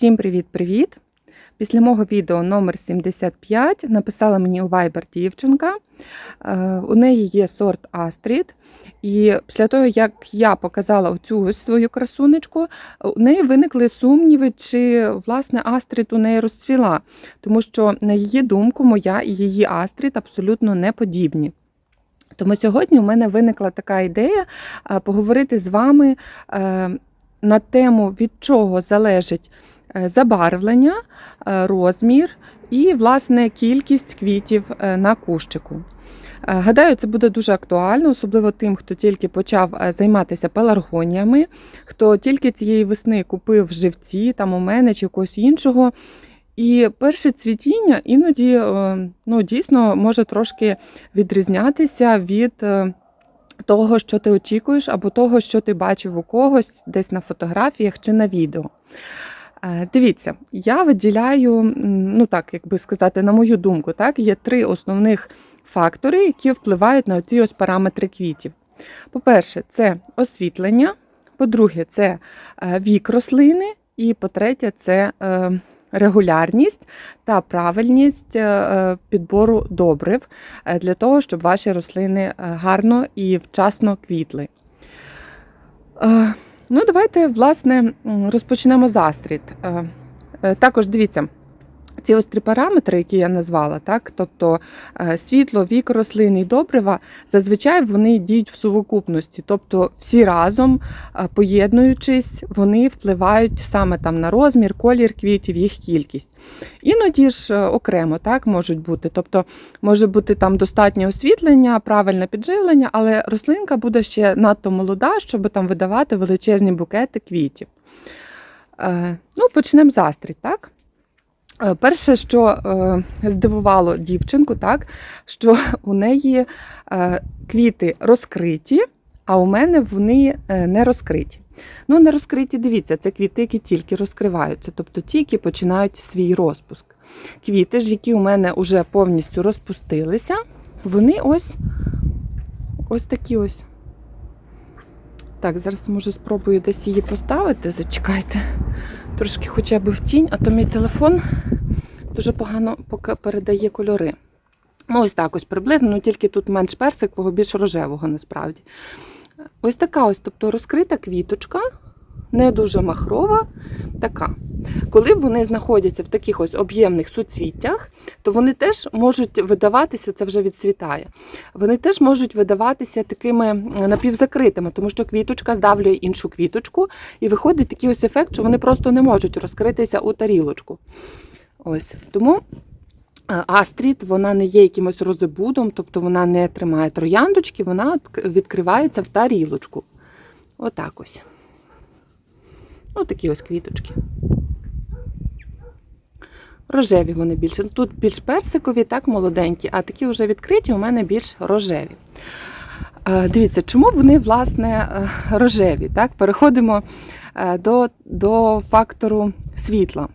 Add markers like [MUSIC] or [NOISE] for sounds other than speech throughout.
Всім привіт-привіт! Після мого відео номер 75 написала мені у Viber дівчинка. Е, У неї є сорт Астрід. І після того, як я показала оцю свою красунечку, у неї виникли сумніви, чи власне Астрід у неї розцвіла. Тому що, на її думку, моя і її Астрід абсолютно не подібні. Тому сьогодні у мене виникла така ідея е, поговорити з вами е, на тему, від чого залежить забарвлення, е, розмір і, власне, кількість квітів е, на кущику. Е, Гадаю, це буде дуже актуально, особливо тим, хто тільки почав е, займатися пеларгоніями, хто тільки цієї весни купив живці там у мене чи когось іншого. І перше цвітіння іноді е, ну, дійсно може трошки відрізнятися від е, того, що ти очікуєш, або того, що ти бачив у когось десь на фотографіях чи на відео. Е, Дивіться, я виділяю, ну так, як би сказати, на мою думку, так, є три основних фактори, які впливають на ці ось параметри квітів. По-перше, це освітлення, по-друге, це е, вік рослини, і по-третє, це е, регулярність та правильність підбору добрив для того, щоб ваші рослини гарно і вчасно квітли. Ну, давайте, власне, розпочнемо з астрід. Е, е, Також дивіться. Ці ось три параметри, які я назвала, так, тобто е, світло, вік рослини і добрива, зазвичай вони діють в сукупності, тобто всі разом, е, поєднуючись, вони впливають саме там на розмір, колір квітів, їх кількість. Іноді ж е, окремо так можуть бути. Тобто може бути там достатнє освітлення, правильне підживлення, але рослинка буде ще надто молода, щоб там видавати величезні букети квітів. Ну, почнемо з астрід, так? Е, Перше, що е, здивувало дівчинку, так, що [LAUGHS] у неї е, квіти розкриті, а у мене вони не розкриті. Ну, не розкриті, дивіться, це квіти, які тільки розкриваються, тобто ті, які починають свій розпуск. Квіти ж, які у мене вже повністю розпустилися, вони ось ось такі ось. Так, зараз може спробую десь її поставити. Зачекайте. Трошки хоча б в тінь, а то мій телефон дуже погано передає кольори. Ну, ось так ось приблизно, ну тільки тут менш персикового, більш рожевого насправді. Ось така ось, тобто розкрита квіточка, не дуже махрова, така. Коли вони знаходяться в таких ось об'ємних суцвіттях, то вони теж можуть видаватися, це вже відцвітає, вони теж можуть видаватися такими напівзакритими, тому що квіточка здавлює іншу квіточку, і виходить такий ось ефект, що вони просто не можуть розкритися у тарілочку. Ось тому. е, Астрід, вона не є якимось розебудом, тобто вона не тримає трояндочки, вона відкривається в тарілочку. Отак ось. Ось такі ось квіточки. Рожеві вони більше. Тут більш персикові, так молоденькі, а такі вже відкриті у мене більш рожеві. Е, Дивіться, чому вони, власне, е, рожеві? Так? Переходимо е, до, до фактору світла.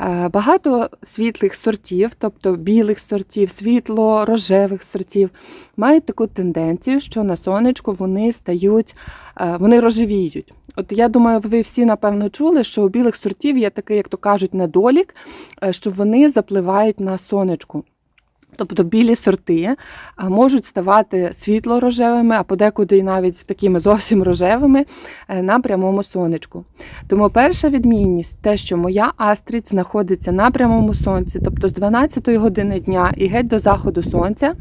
Е, Багато світлих сортів, тобто білих сортів, світло-рожевих сортів, мають таку тенденцію, що на сонечку вони стають, е, вони рожевіють. От я думаю, ви всі напевно чули, що у білих сортів є такий, як то кажуть, недолік, е, що вони запливають на сонечку. Тобто білі сорти можуть ставати світло-рожевими, а подекуди і навіть такими зовсім рожевими е, на прямому сонечку. Тому перша відмінність те, що моя астрід знаходиться на прямому сонці, тобто з 12 години дня і геть до заходу сонця,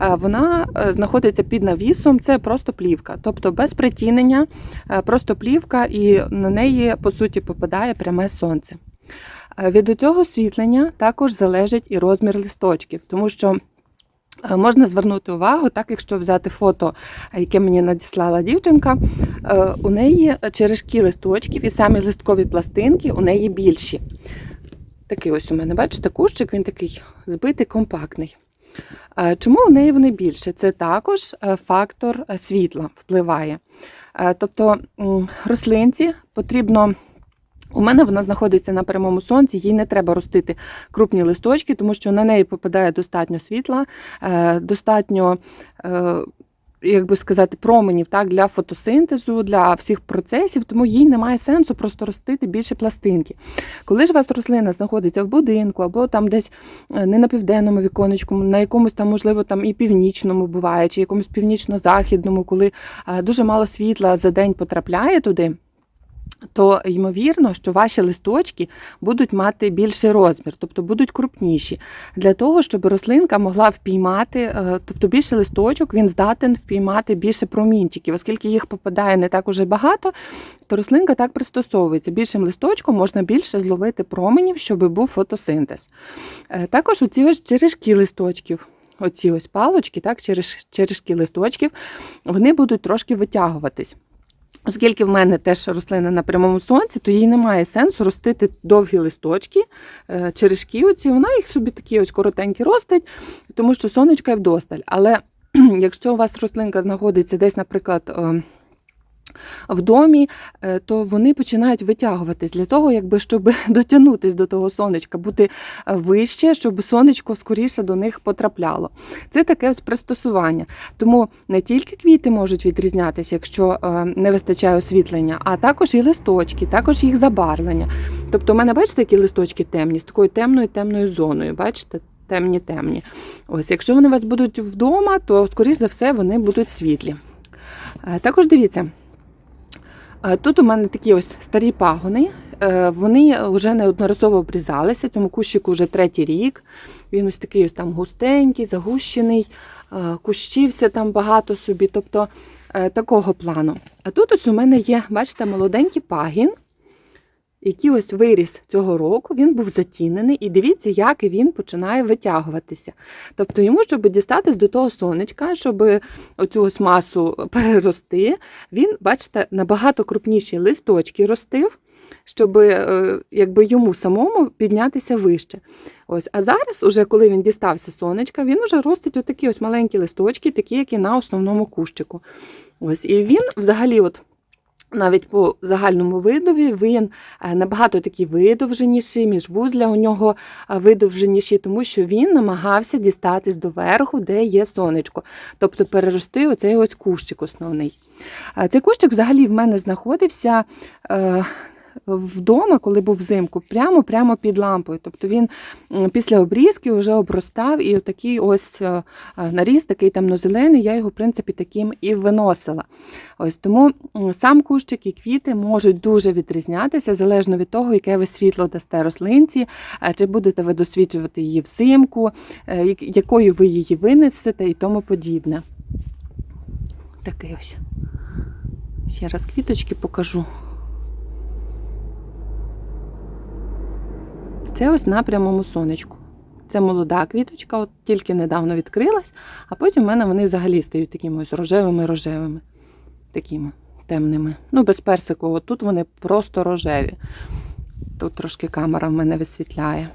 е, вона е, знаходиться під навісом, це просто плівка, тобто без притінення, е, просто плівка, і на неї по суті попадає пряме сонце. Е, Від цього освітлення також залежить і розмір листочків, тому що е, можна звернути увагу, так якщо взяти фото, яке мені надіслала дівчинка, е, у неї черешки листочків і самі листкові пластинки у неї більші. Такий ось у мене, бачите, кущик, він такий збитий, компактний. Чому у неї вони більше? Це також фактор світла впливає. Тобто рослинці потрібно. У мене вона знаходиться на прямому сонці, їй не треба ростити крупні листочки, тому що на неї попадає достатньо світла, е, достатньо е, як би сказати, променів так, для фотосинтезу, для всіх процесів, тому їй немає сенсу просто ростити більше пластинки. Коли ж у вас рослина знаходиться в будинку або там десь е, не на південному віконечку, на якомусь там, можливо, там і північному буває, чи якомусь північно-західному, коли дуже мало світла за день потрапляє туди. То ймовірно, що ваші листочки будуть мати більший розмір, тобто будуть крупніші, для того, щоб рослинка могла впіймати, е, тобто більше листочок, він здатен впіймати більше промінчиків, оскільки їх попадає не так уже багато, то рослинка так пристосовується. Більшим листочком можна більше зловити променів, щоб був фотосинтез. Е, Також оці ось черешки листочків. Оці ось палочки, так, череш- черешки листочків, вони будуть трошки витягуватись. Оскільки в мене теж рослина на прямому сонці, то їй немає сенсу ростити довгі листочки, е, черешки оці, вона їх собі такі ось коротенькі ростить, тому що сонечка є вдосталь. Але якщо у вас рослинка знаходиться десь, наприклад, е, в домі, е, то вони починають витягуватись для того, якби щоб [LAUGHS] дотягнутися до того сонечка, бути е, вище, щоб сонечко скоріше до них потрапляло. Це таке ось пристосування. Тому не тільки квіти можуть відрізнятися, якщо е, не вистачає освітлення, а також і листочки, також їх забарвлення. Тобто, у мене, бачите, які листочки темні, з такою темною темною зоною. Бачите? Темні, темні. Ось, якщо вони у вас будуть вдома, то, скоріш за все, вони будуть світлі. Також дивіться, тут у мене такі ось старі пагони. Е, Вони вже неодноразово обрізалися. Цьому кущику вже третій рік. Він ось такий ось там густенький, загущений, е, кущився там багато собі, тобто е, такого плану. А тут ось у мене є, бачите, молоденький пагін, який ось виріс цього року, він був затінений, і дивіться, як він починає витягуватися. Тобто йому, щоб дістатись до того сонечка, щоб оцю ось масу перерости, він, бачите, набагато крупніші листочки ростив, щоб е, якби йому самому піднятися вище. Ось, а зараз, уже коли він дістався сонечка, він вже ростить отакі ось маленькі листочки, такі, як і на основному кущику. Ось, і він взагалі, от. Навіть по загальному видові він е, набагато такий видовженіший, між вузля у нього е, видовженіші, тому що він намагався дістатись до верху, де є сонечко, тобто перерости оцей ось кущик основний. Е, Цей кущик взагалі в мене знаходився вдома, коли був взимку, прямо прямо під лампою. Тобто він після обрізки вже обростав і отакий ось е, е, наріс, такий темно-зелений, я його, в принципі, таким і виносила. Ось тому сам кущик і квіти можуть дуже відрізнятися залежно від того, яке ви світло дасте рослинці, е, чи будете ви досвідчувати її взимку, якою ви її винесете і тому подібне. Такий ось. Ще раз квіточки покажу. Це ось на прямому сонечку. Це молода квіточка, от тільки недавно відкрилась, а потім в мене вони взагалі стають такими ось рожевими-рожевими, такими темними. Ну, без персикового. Тут вони просто рожеві. Тут трошки камера в мене висвітляє.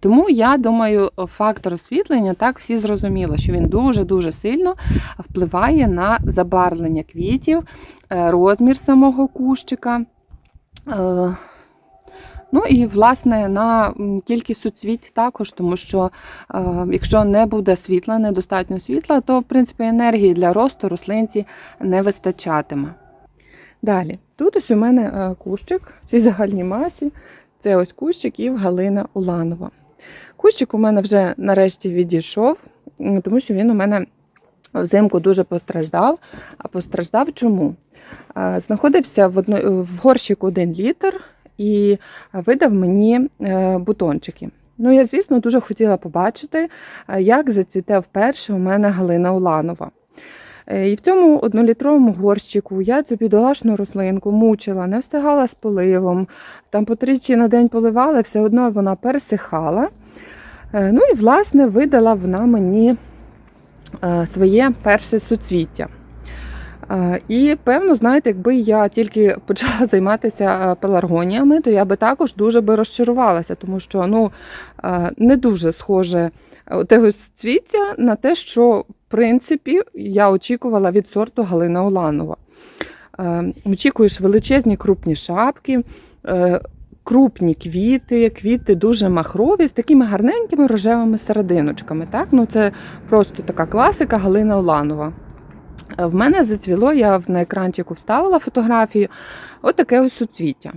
Тому я думаю, фактор освітлення так всі зрозуміло, що він дуже-дуже сильно впливає на забарвлення квітів, е, розмір самого кущика. Ну і власне на кількість суцвіть також, тому що е, якщо не буде світла, недостатньо світла, то в принципі енергії для росту рослинці не вистачатиме. Далі, тут ось у мене е, кущик в цій загальній масі. Це ось кущик і Галина Уланова. Кущик у мене вже нарешті відійшов, тому що він у мене взимку дуже постраждав. А постраждав чому? Е, Знаходився в, одно, в горщику 1 літр і видав мені е, бутончики. Ну, я, звісно, дуже хотіла побачити, е, як зацвіте вперше у мене Галина Уланова. Е, І в цьому однолітровому горщику я цю бідолашну рослинку мучила, не встигала з поливом, там по тричі на день поливала, все одно вона пересихала. Ну і, власне, видала вона мені своє перше суцвіття. Е, І певно, знаєте, якби я тільки почала [LAUGHS] займатися е, пеларгоніями, то я би також дуже би розчарувалася, тому що ну, е, не дуже схоже цвіття на те, що в принципі я очікувала від сорту Галина Уланова. Очікуєш величезні крупні шапки, крупні квіти, квіти дуже махрові з такими гарненькими рожевими серединочками. Так? Ну, це просто така класика Галина Уланова. В мене зацвіло, я на екранчику вставила фотографію, от таке ось суцвіття.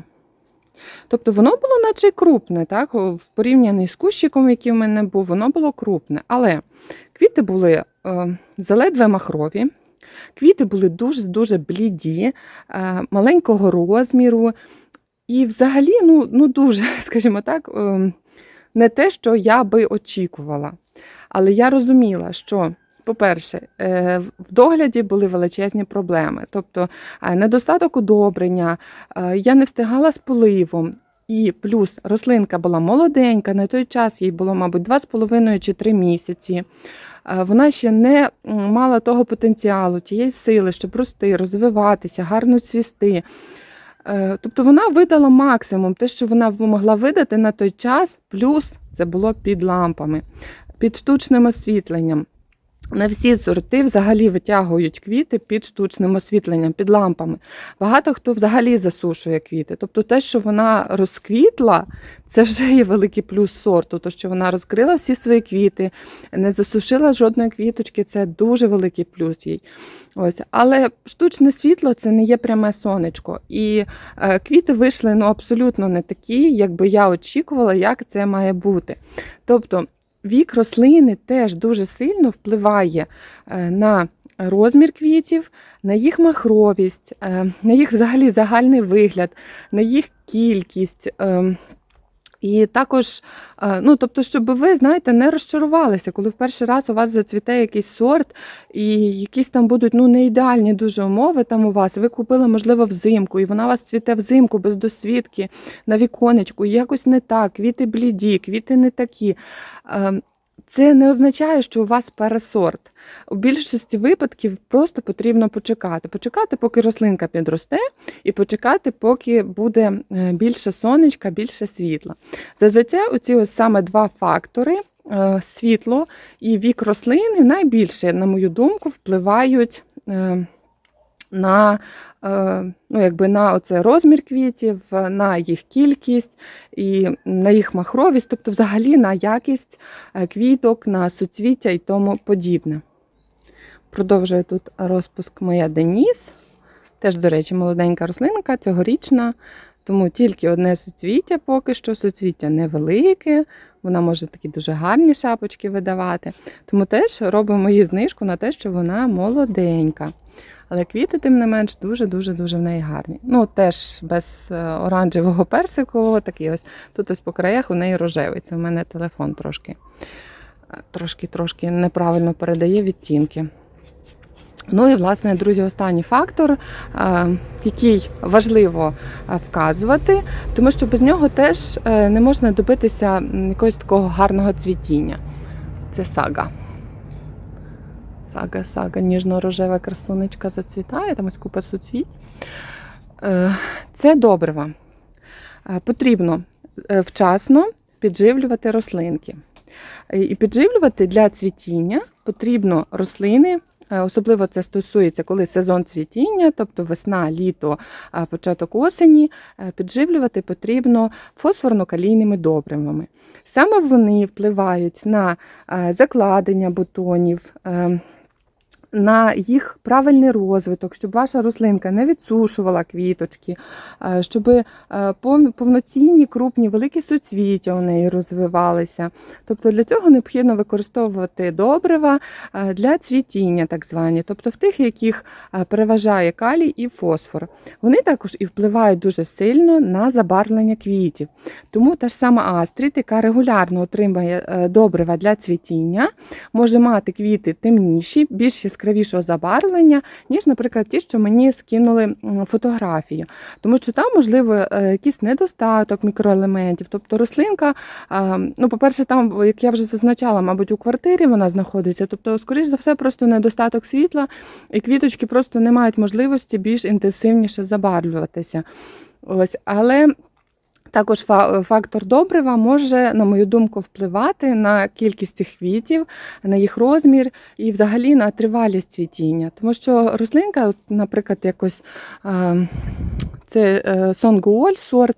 Тобто воно було наче крупне, так? в порівнянні з кущиком, який в мене був, воно було крупне. Але квіти були е, заледве махрові, квіти були дуже-дуже бліді, е, маленького розміру. І взагалі, ну, ну дуже, [LAUGHS] скажімо так, е, не те, що я би очікувала. Але я розуміла, що, по-перше, е, в догляді були величезні проблеми. Тобто е, недостаток удобрення, е, я не встигала з поливом. І плюс рослинка була молоденька, на той час їй було, мабуть, 2,5 чи 3 місяці. Вона ще не мала того потенціалу, тієї сили, щоб рости, розвиватися, гарно цвісти. Тобто вона видала максимум, те, що вона могла видати на той час, плюс це було під лампами, під штучним освітленням. Не всі сорти взагалі витягують квіти під штучним освітленням, під лампами. Багато хто взагалі засушує квіти. Тобто те, що вона розквітла, це вже є великий плюс сорту. То, що вона розкрила всі свої квіти, не засушила жодної квіточки, це дуже великий плюс їй. Ось. Але штучне світло це не є пряме сонечко. І е, квіти вийшли ну, абсолютно не такі, як би я очікувала, як це має бути. Тобто вік рослини теж дуже сильно впливає е, на розмір квітів, на їх махровість, е, на їх взагалі загальний вигляд, на їх кількість. І також, е, ну тобто, щоб ви, знаєте, не розчарувалися, коли в перший раз у вас зацвіте якийсь сорт, і якісь там будуть ну, не ідеальні дуже умови там у вас. Ви купили, можливо, взимку, і вона у вас цвіте взимку без досвідки на віконечку, якось не так, квіти бліді, квіти не такі. Це не означає, що у вас пересорт. У більшості випадків просто потрібно почекати. Почекати, поки рослинка підросте, і почекати, поки буде е, більше сонечка, більше світла. Зазвичай оці ось саме два фактори е, світло і вік рослини найбільше, на мою думку, впливають е, на, е, ну, якби на оце розмір квітів, на їх кількість і на їх махровість, тобто взагалі на якість е, квіток, на суцвіття і тому подібне. Продовжує тут розпуск моя Деніс. Теж, до речі, молоденька рослинка, цьогорічна, тому тільки одне суцвіття поки що, суцвіття невелике, вона може такі дуже гарні шапочки видавати. Тому теж робимо їй знижку на те, що вона молоденька. Але квіти, тим не менш, дуже-дуже-дуже в неї гарні. Ну, теж без е, оранжевого персикового, такий ось. Тут ось по краях у неї рожевий. Це в мене телефон трошки трошки-трошки неправильно передає відтінки. Ну і, власне, друзі, останній фактор, е, який важливо е, вказувати, тому що без нього теж е, не можна добитися якогось такого гарного цвітіння. Це сага. Сага, сага, ніжно-рожева красунечка зацвітає, там ось купа суцвіть. Е, Це добрива. Е, Потрібно е, вчасно підживлювати рослинки. І підживлювати для цвітіння потрібно рослини. Особливо це стосується, коли сезон цвітіння, тобто весна, літо, початок осені, підживлювати потрібно фосфорно-калійними добривами. Саме вони впливають на закладення бутонів, е, на їх правильний розвиток, щоб ваша рослинка не відсушувала квіточки, е, щоб е, повноцінні, крупні, великі суцвіття у неї розвивалися. Тобто для цього необхідно використовувати добрива е, для цвітіння, так звані, тобто в тих, яких переважає калій і фосфор. Вони також і впливають дуже сильно на забарвлення квітів. Тому та ж сама астрід, яка регулярно отримує добрива для цвітіння, може мати квіти темніші, більш яскравішого забарвлення, ніж, наприклад, ті, що мені скинули фотографію. Тому що там, можливо, е, якийсь недостаток мікроелементів. Тобто рослинка, е, ну, по-перше, там, як я вже зазначала, мабуть, у квартирі вона знаходиться. Тобто, скоріш за все, просто недостаток світла, і квіточки просто не мають можливості більш інтенсивніше забарвлюватися. Ось, але також фактор добрива може, на мою думку, впливати на кількість квітів, на їх розмір і взагалі на тривалість цвітіння. Тому що рослинка, наприклад, якось е, це е, Сонгуоль сорт.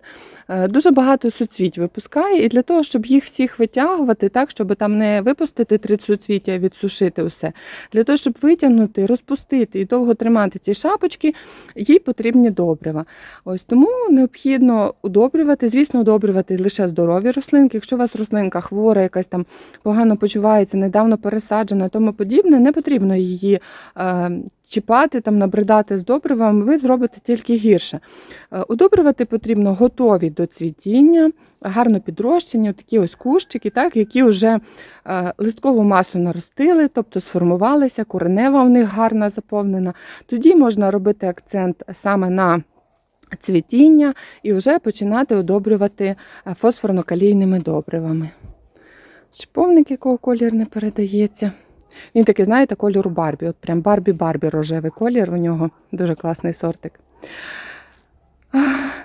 Е, Дуже багато суцвіть випускає, і для того, щоб їх всіх витягувати, так, щоб там не випустити три суцвіття, відсушити усе. Для того, щоб витягнути, розпустити і довго тримати ці шапочки, їй потрібні добрива. Ось тому необхідно удобрювати, звісно, удобрювати лише здорові рослинки. Якщо у вас рослинка хвора, якась там погано почувається, недавно пересаджена, тому подібне, не потрібно її е, чіпати, там, набридати з добривами, ви зробите тільки гірше. Е, Удобрювати потрібно готові до цвітіння, гарно підрощені, такі ось кущики, так, які вже е, листкову масу наростили, тобто сформувалися, коренева у них гарна заповнена. Тоді можна робити акцент саме на цвітіння і вже починати удобрювати е, фосфорно-калійними добривами. Шиповник, якого колір не передається. Він такий, знаєте, кольору Барбі. От прям Барбі-Барбі рожевий колір у нього. Дуже класний сортик.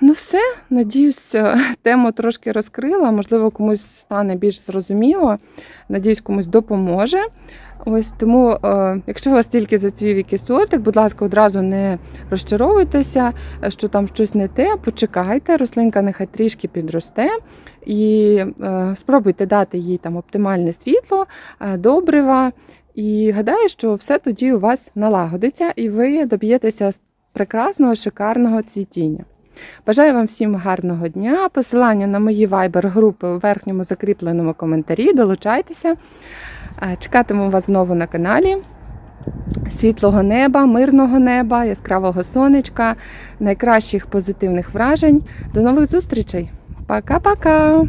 Ну, все, надіюсь, е, [LAUGHS] тему трошки розкрила. Можливо, комусь стане більш зрозуміло. Надіюсь, комусь допоможе. Ось тому, е, якщо вас тільки зацвів якийсь сортик, будь ласка, одразу не розчаровуйтеся, е, що там щось не те. Почекайте, рослинка нехай трішки підросте і спробуйте дати їй там оптимальне світло, добрива. І гадаю, що все тоді у вас налагодиться, і ви доб'єтеся прекрасного, шикарного цвітіння. Бажаю вам всім гарного дня. Посилання на мої вайбер-групи у верхньому закріпленому коментарі. Долучайтеся. Е, Чекатиму вас знову на каналі. Світлого неба, мирного неба, яскравого сонечка, найкращих позитивних вражень. До нових зустрічей. Пока-пока!